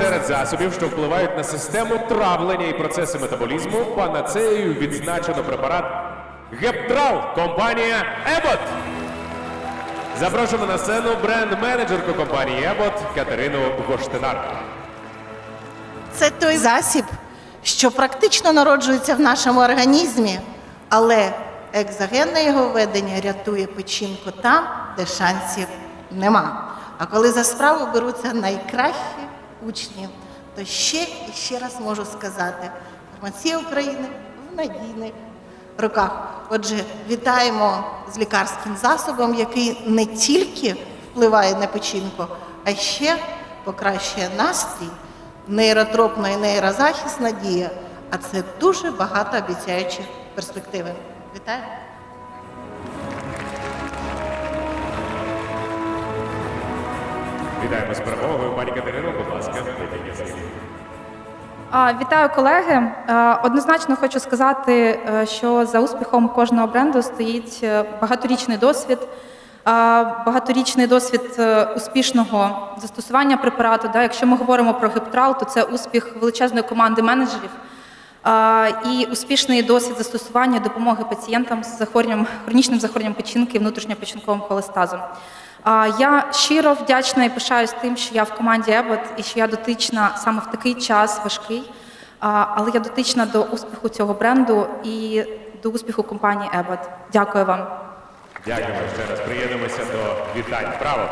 лікарських засобів, що впливають на систему травлення і процеси метаболізму, панацеєю відзначено препарат Гептрал, компанія Ебот. Запрошуємо на сцену бренд-менеджерку компанії Ебот Катерину Гоштинар. Це той засіб, що практично народжується в нашому організмі, але екзогенне його введення рятує печінку там, де шансів нема. А коли за справу беруться найкращі учні, то ще і ще раз можу сказати: фармація України в надійних руках. Отже, вітаємо з лікарським засобом, який не тільки впливає на печінку, а ще покращує настрій, нейротропна і нейрозахисна дія. А це дуже багато обіцяючі перспективи. Вітаю! Вітаємо з перемогою. Пані Катерино, будь ласка, Вітаю колеги. Е, Однозначно хочу сказати, е, що за успіхом кожного бренду стоїть е, багаторічний досвід, багаторічний досвід успішного застосування препарату. Якщо ми говоримо про гептрал, то це успіх величезної команди менеджерів і успішний досвід застосування допомоги пацієнтам з захворюванням, хронічним захворюванням печінки і внутрішньопечінковим холестазом. Я щиро вдячна і пишаюсь тим, що я в команді Ебот і що я дотична саме в такий час важкий, але я дотична до успіху цього бренду і до успіху компанії Ебот. Дякую вам. Дякую ще раз. Приєднуємося до вітань. Браво!